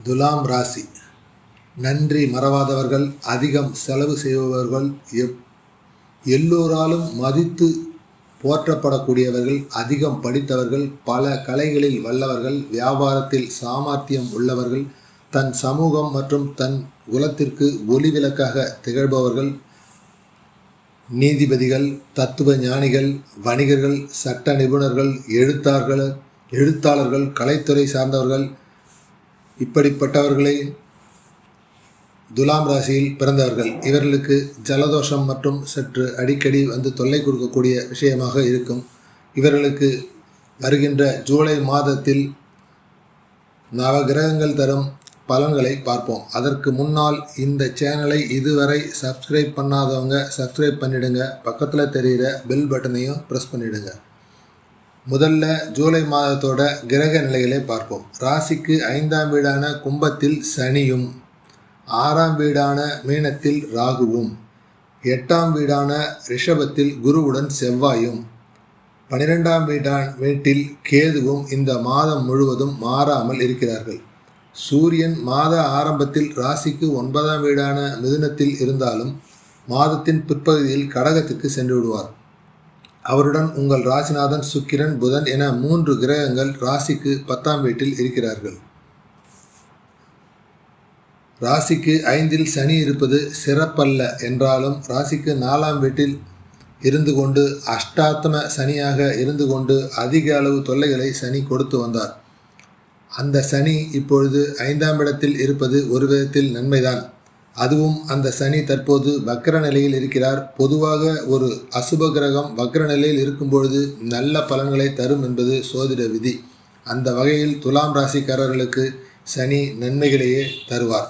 துலாம் ராசி. நன்றி மறவாதவர்கள் அதிகம் செலவு செய்பவர்கள் எப் எல்லோராலும் மதித்து போற்றப்படக்கூடியவர்கள் அதிகம் படித்தவர்கள் பல கலைகளில் வல்லவர்கள் வியாபாரத்தில் சாமர்த்தியம் உள்ளவர்கள் தன் சமூகம் மற்றும் தன் குலத்திற்கு ஒளிவிளக்காக திகழ்பவர்கள் நீதிபதிகள் தத்துவ ஞானிகள் வணிகர்கள் சட்ட நிபுணர்கள் எழுத்தார்கள் எழுத்தாளர்கள் கலைத்துறை சார்ந்தவர்கள் இப்படிப்பட்டவர்களே துலாம் ராசியில் பிறந்தவர்கள் இவர்களுக்கு ஜலதோஷம் மற்றும் சற்று அடிக்கடி வந்து தொல்லை கொடுக்கக்கூடிய விஷயமாக இருக்கும். இவர்களுக்கு வருகின்ற ஜூலை மாதத்தில் நவகிரகங்கள் தரும் பலன்களை பார்ப்போம். அதற்கு முன்னால் இந்த சேனலை இதுவரை சப்ஸ்கிரைப் பண்ணாதவங்க சப்ஸ்கிரைப் பண்ணிடுங்க. பக்கத்தில் தெரிகிற பெல் பட்டனையும் ப்ரெஸ் பண்ணிவிடுங்க முதல்ல ஜூலை மாதத்தோட கிரக நிலைகளை பார்ப்போம். ராசிக்கு ஐந்தாம் வீடான கும்பத்தில் சனியும் ஆறாம் வீடான மீனத்தில் ராகுவும் எட்டாம் வீடான ரிஷபத்தில் குருவுடன் செவ்வாயும் பனிரெண்டாம் வீடான் வீட்டில் கேதுவும் இந்த மாதம் முழுவதும் மாறாமல் இருக்கிறார்கள். சூரியன் மாத ஆரம்பத்தில் ராசிக்கு ஒன்பதாம் வீடான மிதுனத்தில் இருந்தாலும் மாதத்தின் பிற்பகுதியில் கடகத்துக்கு சென்று விடுவார். அவருடன் உங்கள் ராசிநாதன் சுக்கிரன் புதன் என மூன்று கிரகங்கள் ராசிக்கு பத்தாம் வீட்டில் இருக்கிறார்கள். ராசிக்கு ஐந்தில் சனி இருப்பது சிறப்பல்ல என்றாலும் ராசிக்கு நாலாம் வீட்டில் இருந்து கொண்டு அஷ்டாத்தம சனியாக இருந்து கொண்டு அதிக அளவு தொல்லைகளை சனி கொடுத்து வந்தார். அந்த சனி இப்பொழுது ஐந்தாம் இடத்தில் இருப்பது ஒரு விதத்தில் நன்மைதான். அதுவும் அந்த சனி தற்போது வக்ர நிலையில் இருக்கிறார். பொதுவாக ஒரு அசுப கிரகம் வக்ர நிலையில் இருக்கும் பொழுது நல்ல பலன்களை தரும் என்பது சோதிட விதி. அந்த வகையில் துலாம் ராசிக்காரர்களுக்கு சனி நன்மைகளையே தருவார்.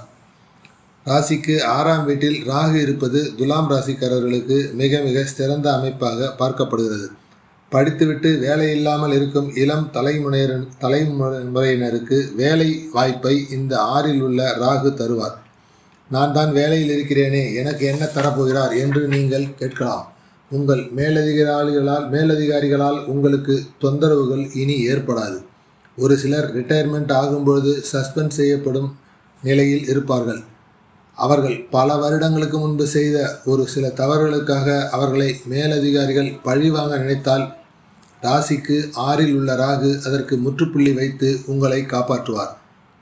ராசிக்கு ஆறாம் வீட்டில் ராகு இருப்பது துலாம் ராசிக்காரர்களுக்கு மிக மிக சிறந்த அமைப்பாக பார்க்கப்படுகிறது. படித்துவிட்டு வேலை இல்லாமல் இருக்கும் இளம் தலைமுறையினர் தலைமுறையினருக்கு வேலை வாய்ப்பை இந்த ஆறில் உள்ள ராகு தருவார். நான் தான் வேலையில் இருக்கிறேனே எனக்கு என்ன தரப்போகிறார் என்று நீங்கள் கேட்கலாம். உங்கள் மேலதிகாரிகளால் மேலதிகாரிகளால் உங்களுக்கு தொந்தரவுகள் இனி ஏற்படாது. ஒரு சிலர் ரிட்டையர்மெண்ட் ஆகும்பொழுது சஸ்பெண்ட் செய்யப்படும் நிலையில் இருப்பார்கள். அவர்கள் பல வருடங்களுக்கு முன்பு செய்த ஒரு சில தவறுகளுக்காக அவர்களை மேலதிகாரிகள் பழிவாங்க நினைத்தால் ராசிக்கு ஆறில் உள்ள ராகு அதற்கு முற்றுப்புள்ளி வைத்து உங்களை காப்பாற்றுவார்.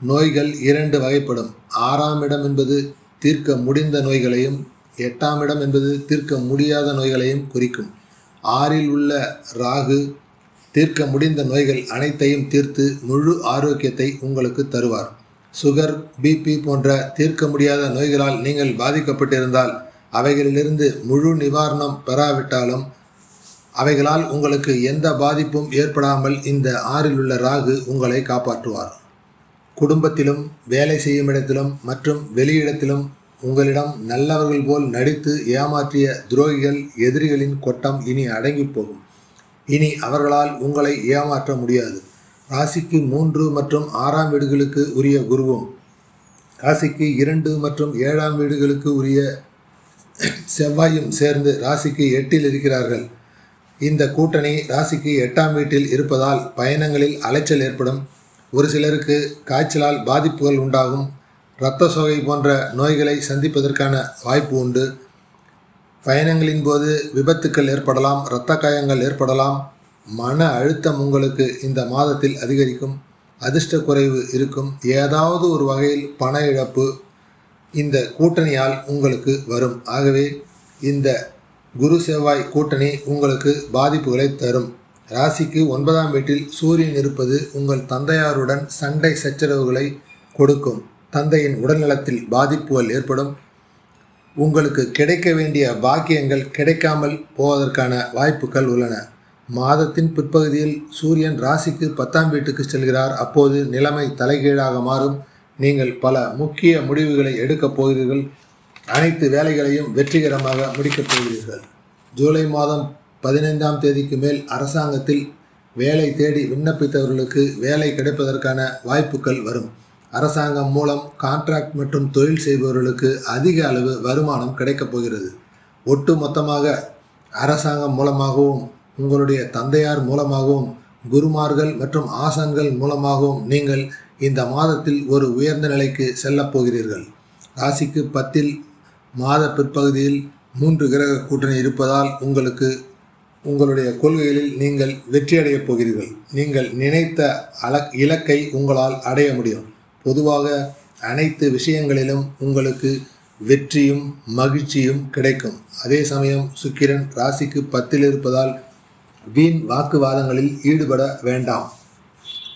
நோய்கள் இரண்டு வகைப்படும். ஆறாம் இடம் என்பது தீர்க்க முடிந்த நோய்களையும் எட்டாம் இடம் என்பது தீர்க்க முடியாத நோய்களையும் குறிக்கும். ஆறில் உள்ள ராகு தீர்க்க முடிந்த நோய்கள் அனைத்தையும் தீர்த்து முழு ஆரோக்கியத்தை உங்களுக்கு தருவார். சுகர் பிபி போன்ற தீர்க்க முடியாத நோய்களால் நீங்கள் பாதிக்கப்பட்டிருந்தால் அவைகளிலிருந்து முழு நிவாரணம் பெறாவிட்டாலும் அவைகளால் உங்களுக்கு எந்த பாதிப்பும் ஏற்படாமல் இந்த ஆறில் உள்ள ராகு உங்களை காப்பாற்றுவார். குடும்பத்திலும் வேலை செய்யும் இடத்திலும் மற்றும் வெளியிடத்திலும் உங்களிடம் நல்லவர்கள் போல் நடித்து ஏமாற்றிய துரோகிகள் எதிரிகளின் கொட்டம் இனி அடங்கி போகும். இனி அவர்களால் உங்களை ஏமாற்ற முடியாது. ராசிக்கு மூன்று மற்றும் ஆறாம் வீடுகளுக்கு உரிய குருவும் ராசிக்கு இரண்டு மற்றும் ஏழாம் வீடுகளுக்கு உரிய செவ்வாயும் சேர்ந்து ராசிக்கு எட்டில் இருக்கிறார்கள். இந்த கூட்டணி ராசிக்கு எட்டாம் வீட்டில் இருப்பதால் பயணங்களில் அலைச்சல் ஏற்படும். ஒரு சிலருக்கு காய்ச்சலால் பாதிப்புகள் உண்டாகும். இரத்த சோகை போன்ற நோய்களை சந்திப்பதற்கான வாய்ப்பு உண்டு. பயணங்களின் போது விபத்துக்கள் ஏற்படலாம் இரத்த காயங்கள் ஏற்படலாம். மன அழுத்தம் உங்களுக்கு இந்த மாதத்தில் அதிகரிக்கும். அதிர்ஷ்ட குறைவு இருக்கும். ஏதாவது ஒரு வகையில் பண இழப்பு இந்த கூட்டணியால் உங்களுக்கு வரும். ஆகவே இந்த குரு செவ்வாய் கூட்டணி உங்களுக்கு பாதிப்புகளை தரும். ராசிக்கு ஒன்பதாம் வீட்டில் சூரியன் இருப்பது உங்கள் தந்தையாருடன் சண்டை சச்சரவுகளை கொடுக்கும். தந்தையின் உடல்நலத்தில் பாதிப்புகள் ஏற்படும். உங்களுக்கு கிடைக்க வேண்டிய பாக்கியங்கள் கிடைக்காமல் போவதற்கான வாய்ப்புகள் உள்ளன. மாதத்தின் பிற்பகுதியில் சூரியன் ராசிக்கு பத்தாம் வீட்டுக்கு செல்கிறார். அப்போது நிலைமை தலைகீழாக மாறும். நீங்கள் பல முக்கிய முடிவுகளை எடுக்கப் போகிறீர்கள். அனைத்து வேலைகளையும் வெற்றிகரமாக முடிக்கப் போகிறீர்கள். ஜூலை மாதம் பதினைந்தாம் தேதிக்கு மேல் அரசாங்கத்தில் வேலை தேடி விண்ணப்பித்தவர்களுக்கு வேலை கிடைப்பதற்கான வாய்ப்புகள் வரும். அரசாங்கம் மூலம் கான்ட்ராக்ட் மற்றும் தொழில் செய்பவர்களுக்கு அதிக அளவு வருமானம் கிடைக்கப் போகிறது. ஒட்டு மொத்தமாக அரசாங்கம் மூலமாகவும் உங்களுடைய தந்தையார் மூலமாகவும் குருமார்கள் மற்றும் ஆசான்கள் மூலமாகவும் நீங்கள் இந்த மாதத்தில் ஒரு உயர்ந்த நிலைக்கு செல்லப் போகிறீர்கள். ராசிக்கு பத்தில் மாத பிற்பகுதியில் மூன்று கிரக கூட்டணி இருப்பதால் உங்களுக்கு உங்களுடைய கொள்கைகளில் நீங்கள் வெற்றியடையப் போகிறீர்கள். நீங்கள் நினைத்த அல இலக்கை உங்களால் அடைய முடியும். பொதுவாக அனைத்து விஷயங்களிலும் உங்களுக்கு வெற்றியும் மகிழ்ச்சியும் கிடைக்கும். அதே சமயம் சுக்கிரன் ராசிக்கு பத்தில் இருப்பதால் வீண் வாக்குவாதங்களில் ஈடுபட வேண்டாம்.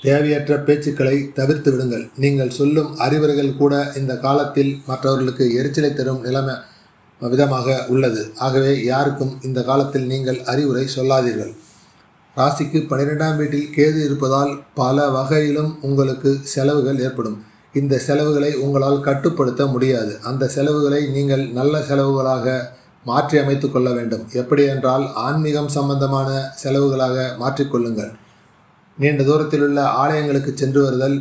தேவையற்ற பேச்சுக்களை தவிர்த்து விடுங்கள். நீங்கள் சொல்லும் அறிவுரைகள் கூட இந்த காலத்தில் மற்றவர்களுக்கு எரிச்சலை தரும் நிலைமை விதமாக உள்ளது. ஆகவே யாருக்கும் இந்த காலத்தில் நீங்கள் அறிவுரை சொல்லாதீர்கள். ராசிக்கு பன்னிரெண்டாம் வீட்டில் கேது இருப்பதால் பல வகையிலும் உங்களுக்கு செலவுகள் ஏற்படும். இந்த செலவுகளை உங்களால் கட்டுப்படுத்த முடியாது. அந்த செலவுகளை நீங்கள் நல்ல செலவுகளாக மாற்றி அமைத்து கொள்ள வேண்டும். எப்படி என்றால் ஆன்மீகம் சம்பந்தமான செலவுகளாக மாற்றிக்கொள்ளுங்கள் நீண்ட தூரத்தில் உள்ள ஆலயங்களுக்கு சென்று வருதல்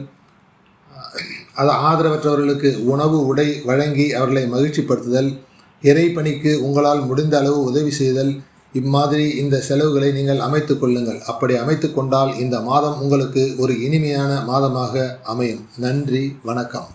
அது ஆதரவற்றவர்களுக்கு உணவு உடை வழங்கி அவர்களை மகிழ்ச்சிப்படுத்துதல் இறைப்பணிக்கு உங்களால் முடிந்த அளவு உதவி செய்தல். இம்மாதிரி இந்த செலவுகளை நீங்கள் அமைத்து கொள்ளுங்கள். அப்படி அமைத்து கொண்டால் இந்த மாதம் உங்களுக்கு ஒரு இனிமையான மாதமாக அமையும். நன்றி வணக்கம்.